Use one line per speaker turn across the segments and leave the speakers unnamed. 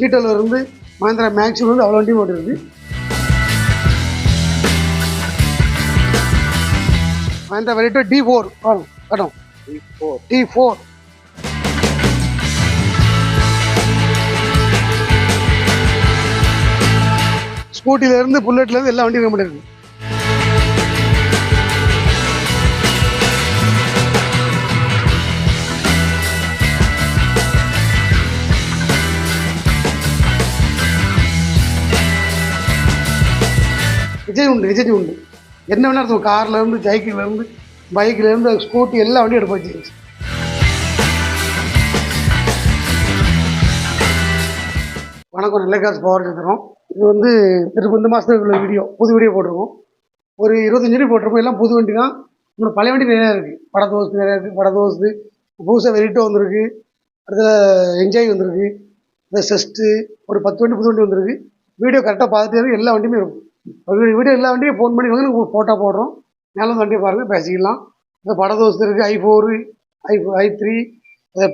சீட்டலில் இருந்து மகேந்திரா மேக்ஸிமம் வந்து அவ்வளோ வண்டியும் ஓட்டு இருக்குது மகேந்திரா வெரிட்டோ டி ஃபோர் வரும் கட்டும் டி ஃபோர் ஸ்கூட்டில இருந்து புல்லட்ல இருந்து எல்லா வண்டியும் நம்ம இருக்கு விஜய் உண்டு விஜய் உண்டு என்ன வேணா இருக்கும் கார்ல இருந்து சைக்கிள்ல இருந்து பைக்ல இருந்து ஸ்கூட்டி எல்லா வண்டியும் எடுத்து வச்சு வணக்கம் நல்ல காசு பவர் சந்திரம் இது வந்து திரும்ப இந்த மாதத்துக்கு உள்ள வீடியோ புது வீடியோ போட்டிருக்கோம். ஒரு இருபத்தஞ்சு வண்டி போட்டிருக்கோம். எல்லாம் புது வண்டி தான் இன்னும் பழைய வண்டி நிறையா இருக்குது படதோஸ்து நிறையா இருக்குது படதோஸ்து புதுசாக வெரிட்டோ வந்திருக்கு. அடுத்த என்ஜாய் வந்திருக்கு. இந்த செஸ்ட்டு ஒரு பத்து வண்டி புது வண்டி வந்திருக்கு. வீடியோ கரெக்டாக பார்த்துட்டு இருக்கு, எல்லா வண்டியுமே இருக்கும். வீடு வீடியோ எல்லா வண்டியும் ஃபோன் பண்ணி வந்து உங்களுக்கு ஃபோட்டோ போடுறோம். மேலே வண்டியை பாருங்கள் பேசிக்கலாம். இந்த படதோஸ்து இருக்குது I four I I three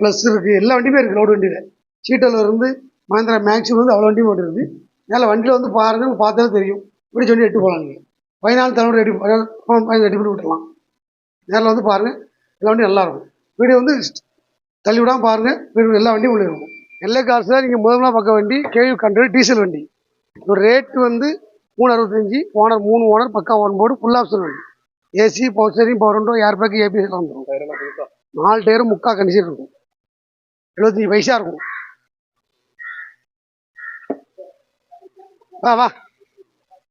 plus இருக்குது எல்லா வண்டியுமே இருக்குது லோடு வண்டியில். சீட்டில் இருந்து மகேந்திரா மேக்ஸிமம் வந்து அவ்வளோ வண்டியும் இருக்குது மேலே வண்டியில் வந்து பாருங்க பார்த்தாலே தெரியும். இப்படி சொல்லி எட்டு போகலாம் நீங்கள் பதினாலு தலைமுறை ரெடி ரெடி பண்ணி விட்டுலாம் நேரில் வந்து பாருங்கள் எல்லா வண்டியும் நல்லா இருக்கும். வீடியோ வந்து தள்ளி விடாமல் பாருங்கள் வீடியோ எல்லா வண்டியும் உள்ளே இருக்கும். எல்லை தான் நீங்கள் முதல்ல பார்க்க வண்டி கேவி கண்ட்ரோல் டீசல் வண்டி. ஒரு ரேட்டு வந்து மூணு அறுபத்தஞ்சி ஓனர் மூணு ஓனர் பக்கா ஓன் போர்டு ஃபுல் ஆப்ஷன் வண்டி AC power steering power window air bag ABS வந்துடும் நாலு டயரும் முக்கா கண்டிஷன் இருக்கும். எழுபத்தஞ்சி பைசா இருக்கும். வா வா.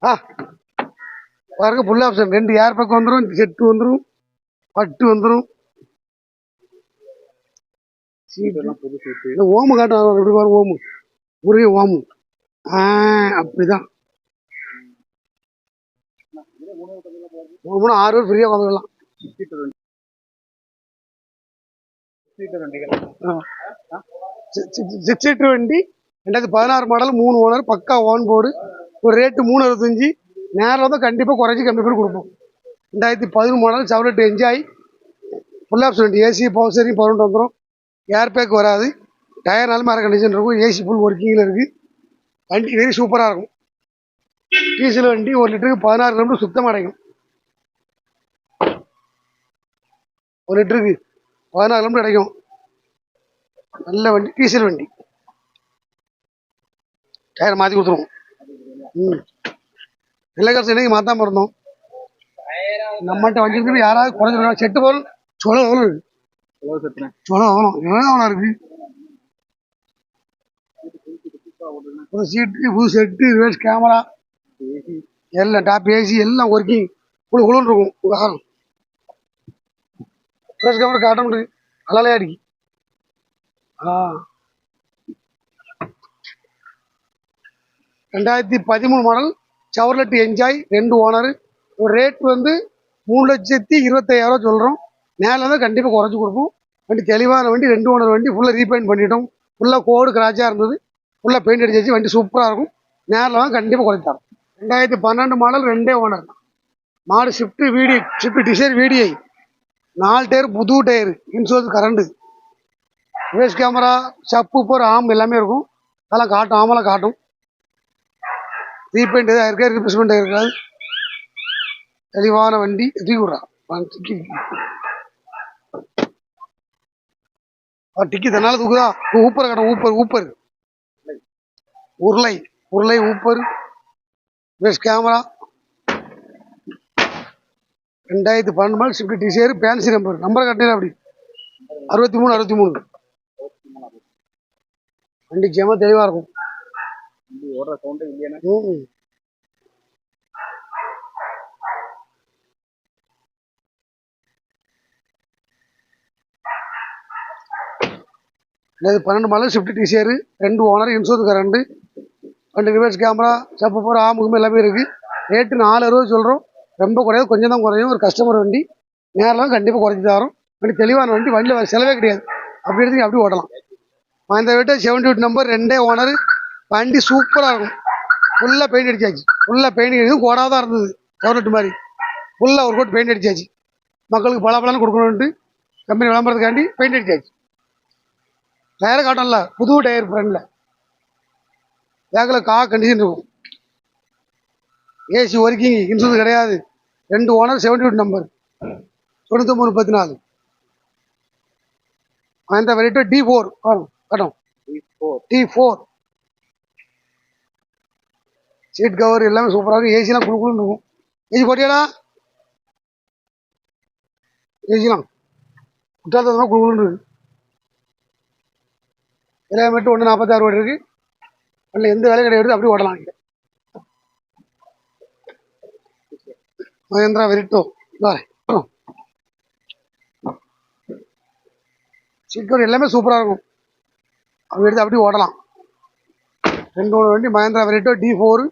ஆ பாருங்க ஃபுல் ஆப்ஷன் ரெண்டு ஏர் பேக் வந்துடும் செட்டு வந்துடும் பட்டு வந்துடும் ஓமு காட்டும் எப்படி பாருங்க ஓமு. ஒரே ஓமு ஆ அப்படிதான். ஓமுனா ஆறு பேர் ஃப்ரீயாக வாங்கலாம் சிக்ஸ் சீட்டர் வண்டி ரெண்டாயிரத்தி பதினாறு மாடல் மூணு ஓனர் பக்கா ஓன் போர்டு ஒரு ரேட்டு மூணு அறுபத்தஞ்சி நேரில் வந்து கண்டிப்பாக குறைச்சி கம்மி பண்ணி கொடுப்போம். ரெண்டாயிரத்தி பதினொன்று model Chevrolet Enjoy full option வண்டி ஏசி பவர் சரி பவர் வந்துடும் ஏர் பேக் வராது. டயர்னாலும் மேற மேலே கண்டிஷன் இருக்கும். ஏசி ஃபுல் ஒர்க்கிங்கில் இருக்குது வண்டி வெரி சூப்பராக இருக்கும். டீசல் வண்டி ஒரு லிட்டருக்கு பதினாறு கிலோமீட்டர் சுத்தமாக அடைக்கும் ஒரு லிட்டருக்கு பதினாறு கிலோமீட்டர் அடைக்கும் நல்ல வண்டி டீசல் வண்டி. டயர் மாற்றி கொடுத்துருவோம். ம். வெள்ளை காசு என்னைக்கு மாற்றாம இருந்தோம். நம்மகிட்ட வண்டி யாராவது குறைஞ்சிருக்கா? செட்டு போல் சொல்ல எவ்வளோ இருக்கு சொல்ல எவ்வளோ எவ்வளோ எவ்வளோ இருக்கு புது சீட்டு புது செட்டு கேமரா எல்லாம் டாப் ஏசி எல்லாம் ஒர்க்கிங் குழு குழுன்னு இருக்கும். உங்கள் ஃப்ரெஷ் கவர் காட்ட முடியும் அலாலே அடிக்கு ஆ. ரெண்டாயிரத்தி பதிமூணு மாடல் சவர்லெட் என்ஜாய் ரெண்டு ஓனர் ரேட் வந்து மூணு லட்சத்தி இருபத்தையாயிரம் சொல்கிறோம் நேரில் தான் கண்டிப்பாக குறைச்சி கொடுப்போம். வண்டி தெளிவான வண்டி ரெண்டு ஓனர் வண்டி ஃபுல்லாக ரீபெயிண்ட் பண்ணிட்டோம். ஃபுல்லாக கோடு கிராச்சாக இருந்தது. ஃபுல்லாக பெயிண்ட் அடிச்சாச்சு. வண்டி சூப்பராக இருக்கும். நேரில் தான் கண்டிப்பாக குறைச்சி தரோம் ரெண்டாயிரத்தி பன்னெண்டு மாடல் ரெண்டே ஓனர் மாடு Swift VD Swift Dzire VDI நாலு டயர் புது tyre. Insurance current reverse camera சப்பு போகிற ஆம் எல்லாமே இருக்கும். அதெல்லாம் காட்டும் ஆமெல்லாம் காட்டும். ரீபெயிண்ட் எதாவது இருக்கா? ரீப்ளேஸ்மெண்ட் இருக்காது தெளிவான வண்டி தூக்கி விட்றா டிக்கி டிக்கி தன்னால தூக்குதா? ஊப்பர் கடை ஊப்பர் ஊப்பர். உருளை உருளை ஊப்பர். பெஸ்ட் கேமரா ரெண்டாயிரத்தி பன்னெண்டு model Swift Dzire fancy number number கட்டினா அப்படி அறுபத்தி மூணு அறுபத்தி மூணு வண்டி ஜெம தெளிவாக இருக்கும். இது பன்னெண்டு மாடல் ஷிஃப்ட் டிசிஆர் ரெண்டு ஓனர் இன்சூரன்ஸ் கரண்டு ரெண்டு ரிவர்ஸ் கேமரா சப்பு போகிற ஆமுகம் எல்லாமே இருக்குது ரேட்டு நாலு அறுபது சொல்கிறோம் ரொம்ப குறையாது கொஞ்சம் தான் குறையும். ஒரு கஸ்டமர் வண்டி நேரில் கண்டிப்பாக குறைச்சி தரோம் வண்டி தெளிவான வண்டி வண்டியில் செலவே கிடையாது. அப்படி எடுத்து அப்படி ஓடலாம் அந்த வீட்டை செவன்டி எயிட் நம்பர் ரெண்டே ஓனர் வண்டி சூப்பராக இருக்கும். ஃபுல்லாக பெயிண்ட் அடிச்சாச்சு. ஃபுல்லாக பெயிண்ட் அடிக்கும் கோடாக தான் இருந்தது. கவர்னட் மாதிரி. ஃபுல்லாக ஒரு கோட் பெயிண்ட் அடிச்சாச்சு. மக்களுக்கு பல கொடுக்கணுன்ட்டு கம்பெனி விளம்பரத்துக்காண்டி பெயிண்ட் அடிச்சாச்சு. டயரை காட்டல. புது டயர் ஃப்ரெண்டில் பேக்கில் கா கண்டிஷன் இருக்கும். ஏசி ஒர்க்கிங் இன்சூரன்ஸ் கிடையாது. ரெண்டு ஓனர் செவன்டி எயிட் நம்பர் தொண்ணூத்தொம்பது முப்பத்தி நாலு அந்த வெரைட்டி டி ஃபோர் வரும் கட்டும் டி ஃபோர் சீட் கவர் எல்லாமே சூப்பராக இருக்கும். ஏசிலாம் குழு குழுன்னு இருக்கும். ஏசி போட்டியாடா? ஏசிலாம் குற்றாலத்தில் குழு குழுன்னு இருக்கு. கிலோமீட்டர் ஒன்று நாற்பத்தாறு ஓடி இருக்கு. இல்லை எந்த வேலையும் கிடையாது அப்படி ஓடலாம் இங்கே. மகேந்திரா வெரிட்டோ சிக்கன் எல்லாமே சூப்பராக இருக்கும். அப்படி எடுத்து அப்படியே ஓடலாம். ரெண்டு ஒன்று வண்டி மகேந்திரா வெரிட்டோ டி ஃபோரு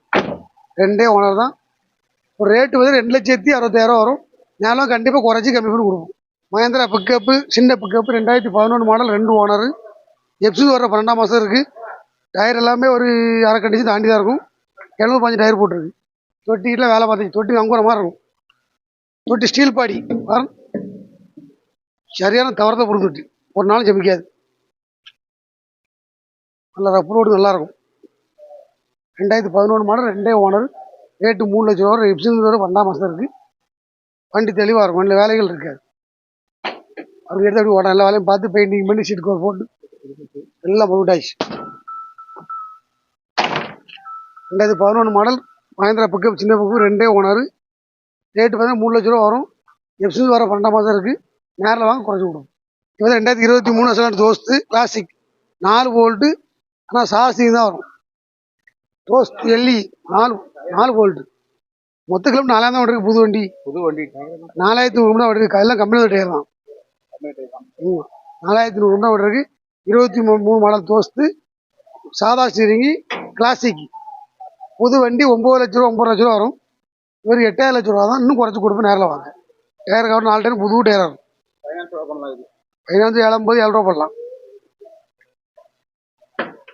ரெண்டே ஓனர் தான். ஒரு ரேட்டு வந்து ரெண்டு லட்சத்தி அறுபத்தாயிரம் வரும். நேரம் கண்டிப்பாக குறைச்சி கம்மி பண்ணி கொடுப்போம். மகேந்திரா பிக்கப்பு சின்ன பிக்கப்பு ரெண்டாயிரத்தி பதினொன்று மாடல் ரெண்டு ஓனரு. எப்சி வர பன்னெண்டாம் மாதம் இருக்குது டயர் எல்லாமே ஒரு அரை கண்டிச்சு தாண்டி தான் இருக்கும். எழுநூறு பாஞ்சு டயர் போட்டிருக்கு. தொட்டிக்கிட்ட வேலை பார்த்துச்சு தொட்டி அங்குற மாதிரி இருக்கும். தொட்டி ஸ்டீல் பாடி. சரியான தவறத்தை பொருள் தொட்டி ஒரு நாளும் ஜமிக்காது நல்லா ரப்பு ரோடு நல்லாயிருக்கும் ரெண்டாயிரத்தி பதினொன்று மாடல் ரெண்டே ஓனர் ரேட்டு மூணு லட்சம் ரூபா எப்சிங் வர பன்னெண்டாம் மாதம் இருக்குது வண்டி தெளிவாக இருக்கும். வண்டியில் வேலைகள் இருக்காது. அவங்க எடுத்து அப்படி ஓட எல்லா வேலையும் பார்த்து பெயிண்டிங் பண்ணி சீட் கவர் போட்டு எல்லாம் போட்டாச்சு ரெண்டாயிரத்தி பதினொன்று மாடல் மகேந்திரா பிக்கப் சின்ன பிக்கப் ரெண்டே ஓனர். ரேட்டு பார்த்தீங்கன்னா மூணு லட்ச ரூபா வரும். எப்சி வர பன்னெண்டாம் மாதம் இருக்குது நேரில் வாங்க குறைச்சி கொடுக்கும் இப்போ ரெண்டாயிரத்தி இருபத்தி மூணு வருஷம் தோஸ்து கிளாசிக் நாலு வோல்ட்டு ஆனால் சாஸ்திங் தான் வரும். தோஸ்த் எல்லி நாலு நாலு வோல்ட்டு மொத்த கிலோமீட்டர் நாலாயிரம் தான் ஓடிருக்கு புது வண்டி.
புது வண்டி.
நாலாயிரத்தி நூறு தான் ஓடிருக்கு எல்லாம் கம்பெனி டயர் தான். ஆமாம் நாலாயிரத்தி நூறு தான் ஓடிருக்கு இருபத்தி மூணு மூணு மாடல் தோஸ்து சாதா ஸ்டீரிங்கி கிளாசிக் புது வண்டி ஒம்பது லட்ச ரூபா ஒம்பது லட்ச ரூபா வரும். இவர் எட்டாயிரம் லட்ச ரூபா தான். இன்னும் குறைச்சி கொடுப்பேன் நேரில் வாங்க. டயர் கவர் நாலு டயர் புது டயர் வரும் பதினஞ்சு ஏழம்பது ஏழு ரூபா போடலாம்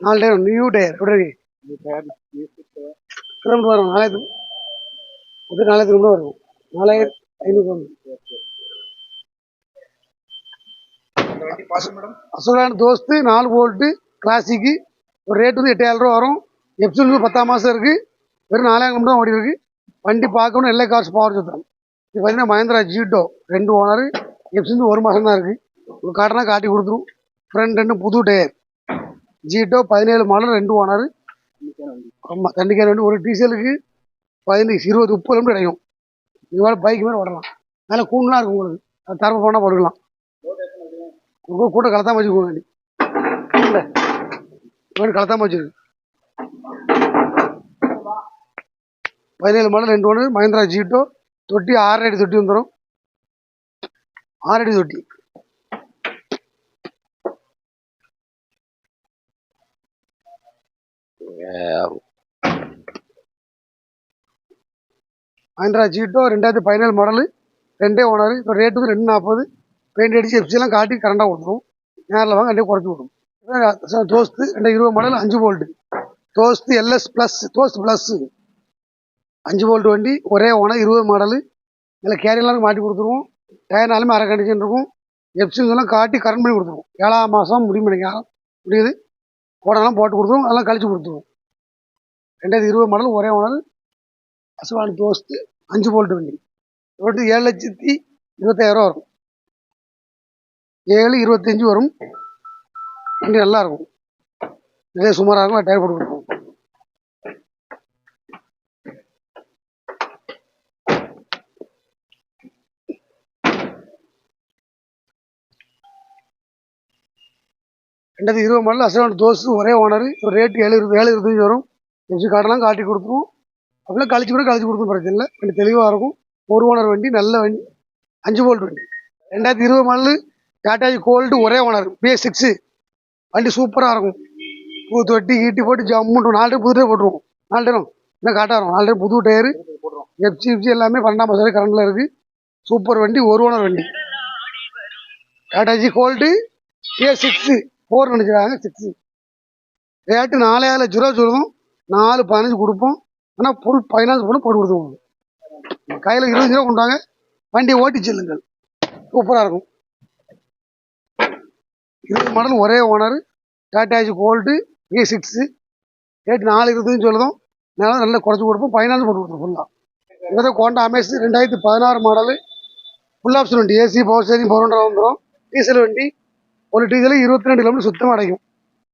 நாலு டயர் நியூ டயர். எப்படி கிலோமீட்டர் வரும். நாலாயிரத்து இது நாலாயிரத்து கிலோமீட்டர் வரும். நாலாயிரத்தி ஐநூறு அசோலான தோஸ்து நாலு வோல்ட்டு கிளாசிக்கு ஒரு ரேட் வந்து எட்டாயிரம் ரூபா வரும். எப்சில் பத்தாம் மாதம் இருக்குது வெறும் நாலாயிரம் கிலோமீட்டர் தான் ஓடி இருக்கு. வண்டி பார்க்கணும் எல்லா கார்ஸ் பவர் சுத்தம் இது பார்த்தீங்கன்னா மஹேந்திரா ஜீட்டோ ரெண்டு ஓனர் எப்சிந்து ஒரு மாதம் தான் இருக்குது ஒரு காட்டினா காட்டி கொடுத்துரும். ஃப்ரண்ட் ரெண்டு புது டயர் ஜீட்டோ பதினேழு மாடல் ரெண்டு ஓனர் ஆமாம் தண்டிக்கார வண்டி ஒரு டீசலுக்கு பதினஞ்சு இருபது முப்பது கிலோமீட்டர் கிடைக்கும். இது பைக் மாதிரி ஓடலாம். நல்லா கூண்டுலாம் இருக்கும் உங்களுக்கு. அது தரப்பு போனால் போட்டுக்கலாம். உங்கள் கூட்டம் கலத்தாம வச்சுக்கோங்க. வண்டி கலத்தாமல் கலத்தாம வச்சுருக்கு பதினேழு மாடல் ரெண்டு ஒன்று மஹிந்திரா ஜீட்டோ தொட்டி ஆறு அடி தொட்டி வந்துடும் ஆறு அடி தொட்டி. மஹிந்திரா ஜீட்டோ ரெண்டாயிரத்தி பதினேழு மாடலு. ரெண்டே ஓனர். இப்போ ரேட்டு வந்து ரெண்டு நாற்பது பெயிண்ட் அடிச்சு எஃப்சிலாம் காட்டி கரண்டாக கொடுத்துரும். நேரில் வாங்க ரெண்டே குறைச்சி விடும் தோஸ்து ரெண்டு இருபது மாடல் அஞ்சு bolt Dost LS plus Dost plus அஞ்சு போல்ட் வண்டி ஒரே ஓனர் இருபது மாடலு இதில் கேரியெல்லாம் மாட்டி கொடுத்துருவோம். டயர்னாலுமே அரை கண்டிஷன் இருக்கும். எஃப்சிங்கெல்லாம் காட்டி கரண்ட் பண்ணி கொடுத்துருவோம். ஏழாம் மாதம் முடியும் பண்ணிக்கலாம் முடியுது. போடலாம் போட்டு கொடுத்துருவோம். அதெல்லாம் கழிச்சு கொடுத்துருவோம். ரெண்டாயிரத்தி இருபது மாடல் ஒரே ஓனர். அசுவான் தோஸ்து அஞ்சு போல்ட் வண்டி. ரோட்டு ஏழு லட்சத்தி இருபத்தாயிரம் வரும். ஏழு இருபத்தஞ்சி வரும். வண்டி நல்லாயிருக்கும் இதே சுமாராக இருக்கும் டயர் போட்டு கொடுப்போம் ரெண்டாயிரத்தி இருபது மாடல் அசலான் தோசு ஒரே ஓனர் ஒரு ரேட்டு ஏழு ஏழு இருபத்தஞ்சி வரும். எஃப்சி காட்டெல்லாம் காட்டி கொடுத்துருவோம். அப்படிலாம் கழிச்சு கூட கழிச்சு கொடுக்கும் பிரச்சனை இல்லை. வண்டி தெளிவாக இருக்கும். ஒரு ஓனர் வண்டி நல்ல வண்டி. அஞ்சு போல்ட் வண்டி. ரெண்டாயிரத்தி இருபது மாடல் டாட்டாஜி கோல்டு ஒரே ஓனர் பே சிக்ஸு வண்டி சூப்பராக இருக்கும். பூ தொட்டி ஈட்டி போட்டு ஜம்முட்டு நாலு டயர் புது டயர் போட்டுருவோம். நாலு டயரும். இன்னும் காட்டாரம் நாலு டயர் புது டயரு. எஃப்சி எப்சி எல்லாமே பன்னெண்டாம் மாதம் கரண்டில் இருக்குது சூப்பர் வண்டி ஒரு ஓனர் வண்டி. டாட்டாஜி கோல்டு ஏ சிக்ஸு போர் நினச்சிருக்காங்க சிக்ஸு ரேட்டு நாலாயிரம் லட்ச ரூபா சொல்லுவோம். நாலு பதினஞ்சு கொடுப்போம். ஆனால் ஃபுல் ஃபைனான்ஸ் பண்ணி போட்டு கொடுத்துருவோம். கையில் இருபது ரூபா கொண்டாங்க. வண்டியை ஓட்டி செல்லுங்கள். சூப்பராக இருக்கும். இருபது மாடல் ஒரே ஓனர் டாட்டாஜி கோல்டு ஏ சிக்ஸு ரேட் நாலு இருபதுன்னு சொல்லுதோம். நல்லா நல்லா குறைச்சி கொடுப்போம். ஃபைனான்ஸ் போட்டு கொடுத்துருவோம் ஃபுல்லாக இங்கே கோண்டா அமேஸ் ரெண்டாயிரத்தி பதினாறு மாடலு ஃபுல் ஆப்ஷன் வண்டி. ஏசி பவர் ஸ்டேரிங் பவர் வந்துடும் டீசல் வண்டி. ஒரு டீசல் இருபத்தி ரெண்டு கிலோமீட்டர் சுத்தமாக கிடைக்கும்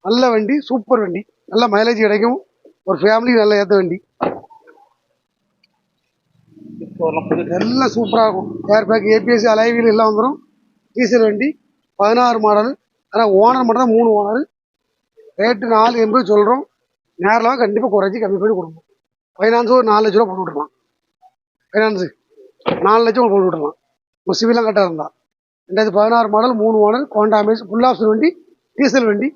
நல்ல வண்டி சூப்பர் வண்டி. நல்ல மைலேஜ் கிடைக்கும். ஒரு ஃபேமிலி நல்ல ஏற்ற வண்டி. எல்லாம் சூப்பராக இருக்கும். ஏர் பேக் ஏபிஎஸ்சி அலைவியல் எல்லாம் வந்துடும் டீசல் வண்டி பதினாறு மாடல் ஆனால் ஓனர் மட்டும் தான் மூணு ஓனர் ரேட்டு நாலு எண்பது சொல்கிறோம் நேரில் கண்டிப்பாக குறைச்சி கம்மி பண்ணி கொடுப்போம் ஃபைனான்ஸும் ஒரு நாலு லட்ச ரூபா போட்டு விட்றலாம் ஃபைனான்ஸு நாலு லட்சம் போட்டு விட்றலாம் உங்கள் சிவிலாம் கரெக்டாக இருந்தால் ரெண்டாயிரத்தி பதினாறு மாடல் மூணு owner Honda Amaze full option வண்டி டீசல் வண்டி.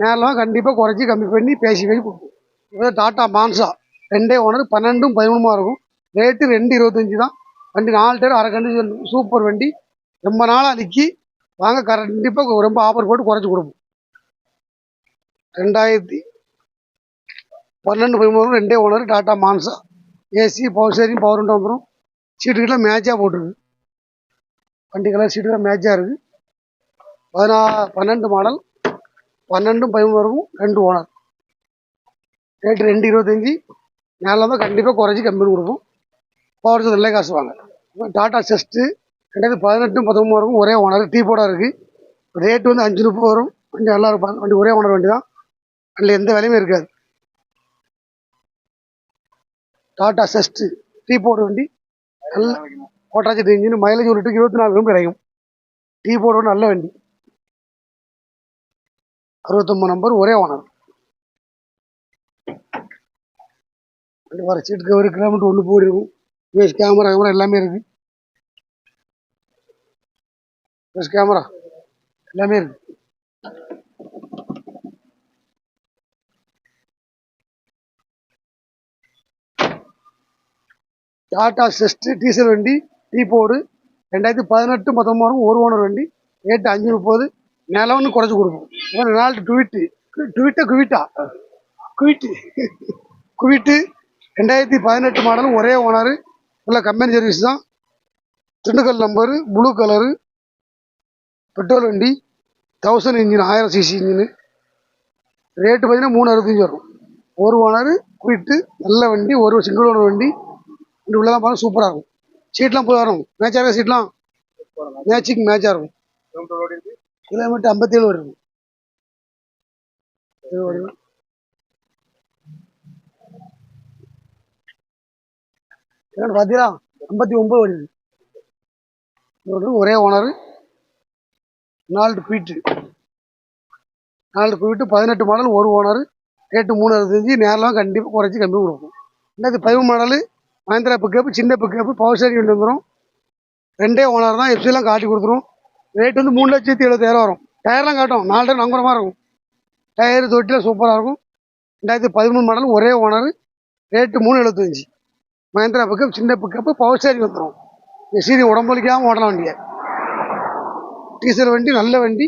நேரம் கண்டிப்பாக குறைச்சி கம்மி பண்ணி பேசி பேசி கொடுப்போம். இப்போ டாட்டா மான்சா ரெண்டே ஓனர் பன்னெண்டும் பதிமூணுமா இருக்கும். ரேட்டு ரெண்டு இருபத்தஞ்சி தான். வண்டி நாலு டேர் அரை கண்டிஷன் சூப்பர் வண்டி. ரொம்ப நாளாக நிற்கி வாங்க கண்டிப்பாக ரொம்ப ஆஃபர் போட்டு குறைச்சி கொடுப்போம். ரெண்டாயிரத்தி பன்னெண்டு பதிமூணு ரெண்டே owner Tata Manza AC power steering power window வந்துடும் சீட்டுக்கெல்லாம் மேட்சாக போட்டிருக்கு. வண்டி கலர் சீட்டு மேட்சாக இருக்குது பதினா பன்னெண்டு மாடல் பன்னெண்டும் பதிமூணு ரெண்டு ஓனர் ரேட்டு ரெண்டு இருபத்தஞ்சி மேலே தான் கண்டிப்பாக குறைச்சி கம்மி கொடுப்போம். பவர் நல்ல காசு வாங்க. டாட்டா செஸ்ட்டு ரெண்டாயிரத்தி பதினெட்டும் பத்தொம்பது வரைக்கும் ஒரே ஓனர் டீ போர்டாக இருக்குது ரேட்டு வந்து அஞ்சு முப்பது வரும். வண்டி நல்லா இருக்கும். வண்டி ஒரே ஓனர் வண்டி தான் அதில் எந்த வேலையுமே இருக்காது. டாட்டா செஸ்ட்டு டீ போர்டு வண்டி. நல்லா கோட்டாச்சி இன்ஜின் மைலேஜ் ஒரு லிட்டருக்கு இருபத்தி நாலு கிலோமீட்டர் கிடைக்கும் டீ போர்டு வண்டி நல்ல வண்டி அறுபத்தொம்பது நம்பர் ஒரே ஓனர் வண்டி வர சீட்டுக்கு ஒரு கிலோமீட்டர் ஒன்று போயிருக்கும் பேஸ் கேமரா கேமரா எல்லாமே இருக்கு பேஸ் கேமரா எல்லாமே இருக்கு டாடா செஸ்ட் டீசல் வண்டி டீ போர்டு ரெண்டாயிரத்தி பதினெட்டு பத்தொம்பது ஒரு ஓனர் வண்டி ரேட்டு அஞ்சு முப்பது நிலம் ஒன்று குறைச்சி கொடுப்போம் ஒரு நாள் டுவிட்டு டுவிட்டா குவிட்டா குவிட்டு குவிட்டு ரெண்டாயிரத்தி பதினெட்டு மாடல் ஒரே ஓனர் உள்ள கம்பெனி சர்வீஸ் தான். Dindigul number blue colour petrol வண்டி தௌசண்ட் இன்ஜின் ஆயிரம் சிசி இன்ஜினு ரேட்டு பார்த்தீங்கன்னா மூணு அறுபத்தஞ்சு வரும். ஒரு ஓனர் குவிட்டு நல்ல வண்டி ஒரு சிங்கிள் ஓனர் வண்டி. இப்படி உள்ளதான் பார்த்தா சூப்பராக இருக்கும் சீட்லாம் போய் வரும் மேட்சாக இருக்க சீட்லாம் மேட்சிக்கு மேட்சாக இருக்கும்.
கிலோமீட்டர்
ஐம்பத்தி ஏழு வரும் இது பார்த்தீங்களா ஐம்பத்தி ஒம்பது வருது. ஒரே ஓனர் நாலு குயிட்டு நாலு குயிட்டு பதினெட்டு மாடல் ஒரு ஓனர் ரேட்டு மூணு அறுபத்தஞ்சு நேரில் கண்டிப்பாக குறைச்சி கம்மி கொடுப்போம். ரெண்டாயிரத்தி பதிமூணு மாடலு மஹேந்திரா பிக்கப்பு சின்ன பிக்கப்பு பவர் ஸ்டேரிங் வண்டி வந்துடும் ரெண்டே ஓனர் தான் எஃப்சிலாம் காட்டி கொடுத்துரும். ரேட் வந்து மூணு லட்சத்தி எழுபத்தாயிரம் வரும். டயர்லாம் காட்டும். நாலு டயர் மாதிரி இருக்கும். டயர் தொட்டிலாம் சூப்பராக இருக்கும். ரெண்டாயிரத்தி பதிமூணு மாடல் ஒரே ஓனர் ரேட்டு மூணு எழுபத்தஞ்சி. மஹேந்திரா பிக்கப் சின்ன பிக்கப்பு பவர் ஸ்டேரிங் வந்துடும் சீதி உடம்புலிக்காமல் ஓடலாம் வண்டியை. டீசல் வண்டி நல்ல வண்டி.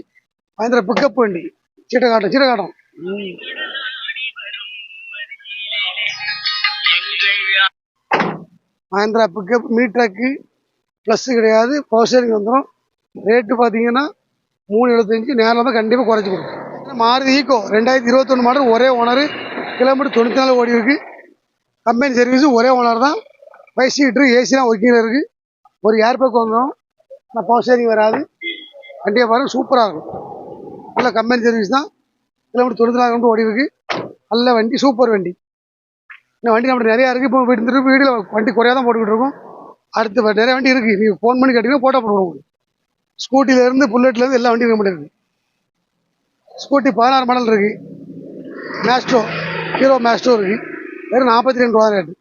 மஹேந்திரா பிக்கப் வண்டி. சீட்டை காட்டும் சீட்டை காட்டும் மஹேந்திரா பிக்கப் மீட்ராக்கு ப்ளஸ்ஸு கிடையாது. பவர் ஸ்டேரிங் வந்துடும் ரேட்டு பார்த்தீங்கன்னா மூணு எழுபத்தஞ்சி நேரில் தான் கண்டிப்பாக குறைச்சி கொடுக்கும். மாறுதி ஈக்கோ ரெண்டாயிரத்தி இருபத்தொன்று மாடல் ஒரே ஓனர் கிலோமீட்டர் தொண்ணூற்றி நாலு ஓடி இருக்குது கம்பெனி சர்வீஸும் ஒரே ஓனர் தான். ஃபைவ் சீட்ரு ஏசிலாம் ஒர்க்கிங்கில் இருக்குது ஒரு ஏர்பேக் வந்துடும் ஆனால் பவர் ஸ்டேரிங் வராது. கண்டிப்பாக பாருங்கள் சூப்பராக இருக்கும். நல்ல கம்பெனி சர்வீஸ் தான். கிலோமீட்டர் தொண்ணூற்றி நாலு கிலோமீட்டர் ஓடி இருக்குது நல்ல வண்டி சூப்பர் வண்டி. இன்னும் வண்டி நம்மகிட்ட நிறையா இருக்குது இப்போ போயிட்டு திருப்பி வீடியோ வண்டி குறையாக தான் போட்டுக்கிட்டு இருக்கோம். அடுத்து நிறைய வண்டி இருக்குது நீங்கள் ஃபோன் பண்ணி கேட்டிங்கன்னா போட்டோ போடுவோம் ஸ்கூட்டிலேருந்து புல்லட்லேருந்து எல்லா வண்டியும் நம்மகிட்ட இருக்குது ஸ்கூட்டி பதினாறு மாடல் இருக்குது மேஸ்ட்ரோ ஹீரோ மேஸ்ட்ரோ இருக்குது வெறும் நாற்பத்தி ரெண்டு ரூபா ரேட்டு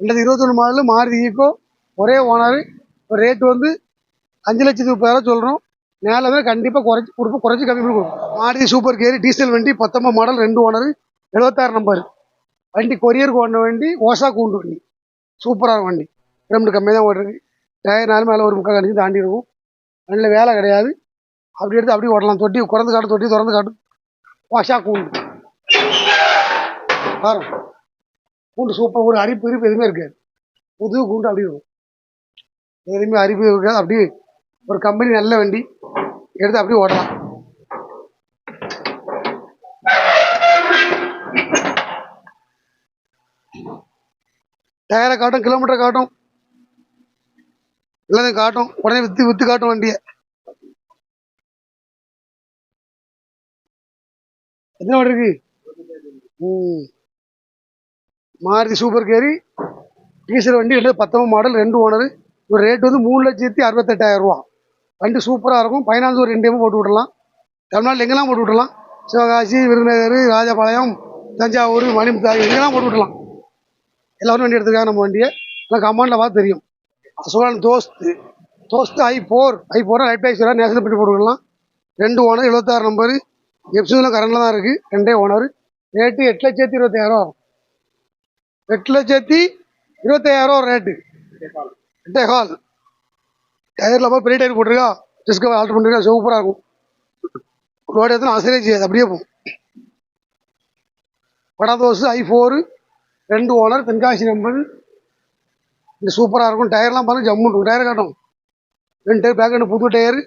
ரெண்டாயிரத்தி இருபத்தொன்று மாடல் மாருதி ஈக்கோ ஒரே ஓனர் ரேட்டு வந்து அஞ்சு லட்சத்து முப்பதாயிரம் சொல்கிறோம் மேலே கண்டிப்பாக குறைச்சி கொடுப்போம் குறைச்சி கம்மி பண்ணி கொடுப்போம் மாடி சூப்பர் கேரி டீசல் வண்டி பத்தொம்பது மாடல் ரெண்டு ஓனர் எழுபத்தாறு நம்பர் வண்டி கொரியருக்கு ஓடின வண்டி ஓசா கூண்டு வண்டி. சூப்பரான வண்டி. ரெண்டு கம்மியாக தான் ஓடுறது டயர் நாலு மேலே ஒரு முக்கால் கணிச்சு தாண்டி இருக்கும் வண்டியில் வேலை கிடையாது. அப்படி எடுத்து அப்படியே ஓடலாம் தொட்டி குறந்து காட்டு தொட்டி திறந்து காட்டு. ஓசா கூண்டு. பாருங்க. கூண்டு சூப்பர் ஒரு அரிப்பு இருப்பு எதுவுமே இருக்காது. புது கூண்டு அப்படி இருக்கும் எதுவுமே அரிப்பு இருக்காது. அப்படியே ஒரு கம்பெனி நல்ல வண்டி எடுத்து அப்படியே ஓடலாம் டயரை காட்டும் கிலோமீட்டர் காட்டும். எல்லாத்தையும் காட்டும். உடனே வித்து வித்து காட்டும் வண்டியை. என்ன வண்டி இருக்கு? ம். Maruti super carry. டீசல் வண்டி ரெண்டு பத்தொம்பது மாடல் ரெண்டு ஓனர் ஒரு ரேட் வந்து மூணு லட்சத்தி அறுபத்தெட்டாயிரம் ரூபா வண்டி சூப்பராக இருக்கும். ஃபைனான்ஸ் ஒரு ரெண்டு போட்டு விடலாம். தமிழ்நாட்டில் எங்கெல்லாம் போட்டு விடலாம்? சிவகாசி விருதுநகர் ராஜபாளையம் தஞ்சாவூர் மணிமுத்தாறு எங்கெல்லாம் போட்டு விடலாம். எல்லோரும் வண்டி எடுத்துருக்காங்க நம்ம வண்டியை. எனக்கு கமாண்டில் பார்த்து தெரியும். சோழன் தோஸ்து. தோஸ்து ஐ ஃபோர். ஐ ஃபோராக லைட் பேக்ஸ் நேஷனல் பெட்டி போட்டு விடலாம். ரெண்டு ஓனர் எழுபத்தாறு நம்பரு. எப்சியில் கரண்டில் தான் இருக்குது ரெண்டே ஓனர். ரேட்டு எட்டு லட்சத்தி இருபத்தாயிரம் வரும். எட்டு லட்சத்தி இருபத்தாயிரம் வரும் ரேட்டு எட்டே கால். டயரில் போய் பெரிய டயர் போட்டிருக்கா. டிஸ்கவர் ஆல்ட்ரு பண்ணிருக்கா. சூப்பராக இருக்கும். லோடு எத்தனை அசரே செய்யாது. அப்படியே போகும். வடதோசு ஐ ஃபோரு ரெண்டு ஓனர் தென்காசி நம்பர். இது சூப்பராக இருக்கும். டயர்லாம் பாருங்க ஜம்மு இருக்கும். டயர் காட்டும் ரெண்டு டயர் பேக் ரெண்டு புது டயர்.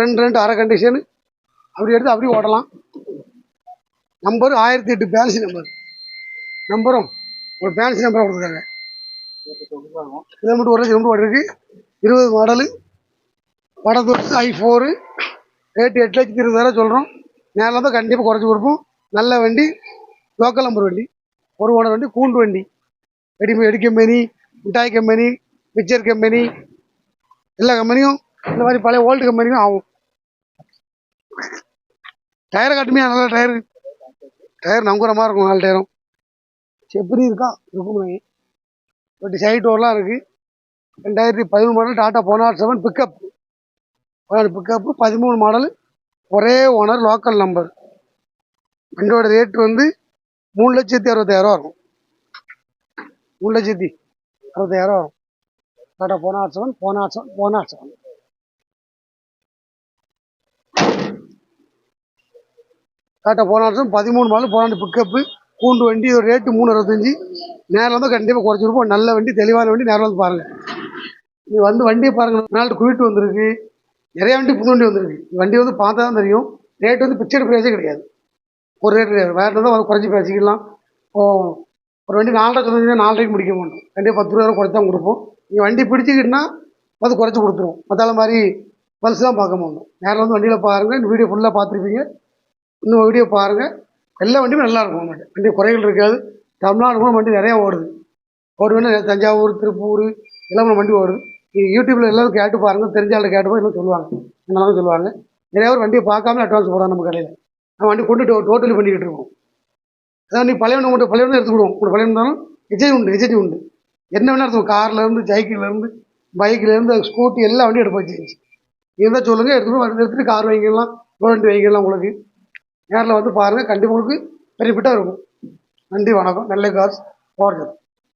ரெண்டு ரெண்டு அரை கண்டிஷனு அப்படி எடுத்து அப்படி ஓடலாம் நம்பர் ஆயிரத்தி எட்டு பேலன்ஸ் நம்பர் நம்பரும் ஒரு பேலன்ஸ் நம்பர் கொடுத்துருக்காங்க. கிலோமீட்டர் ஒரு லட்சம் கிலோமீட்டர் இருக்கு இருபது மாடலு வடதூர் ஐ ஃபோரு ரேட்டு எட்டு லட்சத்தி இருபதாயிரம் சொல்கிறோம் நேரில் தான் கண்டிப்பாக குறைச்சி கொடுப்போம். நல்ல வண்டி லோக்கல் நம்பர் வண்டி ஒரு ஓனர் வண்டி கூண்டு வண்டி. வெடி வெடி கம்பெனி மிட்டாய் கம்பெனி மிக்சர் கம்பெனி எல்லா கம்பெனியும் இந்த மாதிரி பழைய ஓல்டு கம்பெனியும் ஆகும். டயரை காட்டுமே நல்ல டயர் டயர் நங்குற இருக்கும் நாலு டயரும் செப்பரி இருக்கா? இருக்கும் பட் சைட் டோர்லாம் இருக்குது ரெண்டாயிரத்தி பதிமூணு மாடல் டாட்டா போனார் செவன் பிக்கப் போனார் பிக்கப்பு பதிமூணு மாடல் ஒரே ஓனர் லோக்கல் நம்பர் வண்டியோட ரேட் வந்து மூணு லட்சத்தி அறுபத்தாயிரம் வரும். மூணு லட்சத்தி அறுபத்தாயிரம் வரும். டாட்டா போனார் செவன் போனார் செவன் போனார் செவன் டாட்டா போனார் செவன் பதிமூணு மாடல் போனாண்டு பிக்கப்பு கூண்டு வண்டி ஒரு ரேட்டு மூணு அறுபத்தஞ்சி. நேரில் வந்து கண்டிப்பாக குறைச்சிருப்போம். நல்ல வண்டி தெளிவான வண்டி நேரில் வந்து பாருங்கள் நீ வந்து வண்டியை பாருங்கள் நாள் குவிட்டு வந்திருக்கு. நிறைய வண்டி புது வண்டி வந்திருக்கு. வண்டி வந்து பார்த்தா தான் தெரியும். ரேட் வந்து பிச்சை ப்ரைஸே கிடையாது. ஒரு ரேட் கிடையாது. வேறு தான் வந்து குறைஞ்சி பேசிக்கலாம். இப்போ ஒரு வண்டி நாலரை சொன்னீங்கன்னா நாலரைக்கு முடிக்க மாட்டோம் வண்டியை பத்து ரூபா குறைச்சி தான் கொடுப்போம். நீங்கள் வண்டி பிடிச்சிக்கிட்டுனா பார்த்து குறைச்சி கொடுத்துருவோம் மற்றால மாதிரி பல்ஸ் தான் பார்க்க மாட்டோம் நேரில் வந்து வண்டியில் பாருங்கள் இந்த வீடியோ ஃபுல்லாக பார்த்துருப்பீங்க. இன்னும் வீடியோ பாருங்கள் எல்லா வண்டியுமே நல்லா இருக்கும் வண்டி குறைகள் இருக்காது. தமிழ்நாடு கூட வண்டி நிறையா ஓடுது. ஓடுவேன்னா தஞ்சாவூர் திருப்பூர் எல்லாமே வண்டி ஓடுது. யூடியூப்பில் எல்லாரும் கேட்டு பாருங்கள் தெரிஞ்ச ஆளை கேட்டு இன்னும் சொல்லுவாங்க. என்னெல்லாம் சொல்லுவாங்க. நிறைய பேர் வண்டியை பார்க்காம அட்வான்ஸ் போடுறாங்க நம்ம கடையில். நம்ம வண்டி கொண்டு டோட்டலி பண்ணிக்கிட்டு இருக்கோம். அதான் நீ பழைய உங்கள்கிட்ட பழைய எடுத்துக்கிடுவோம் உங்கள் பழைய இருந்தாலும் ஹெச்ஐ உண்டு ஹெச்ஐ உண்டு. என்ன வேணால் எடுத்துக்கோங்க கார்லேருந்து சைக்கிள்லேருந்து பைக்லேருந்து ஸ்கூட்டி எல்லா வண்டியும் எடுத்து வச்சு இருந்தால் சொல்லுங்கள் எடுத்துகிட்டு எடுத்துகிட்டு கார் வாங்கிக்கலாம் வண்டி வாங்கிக்கலாம் உங்களுக்கு. நேரில் வந்து பாருங்கள் கண்டிப்பாக உங்களுக்கு பெனிஃபிட்டாக இருக்கும். நன்றி வணக்கம். நல்ல காசு போகிறது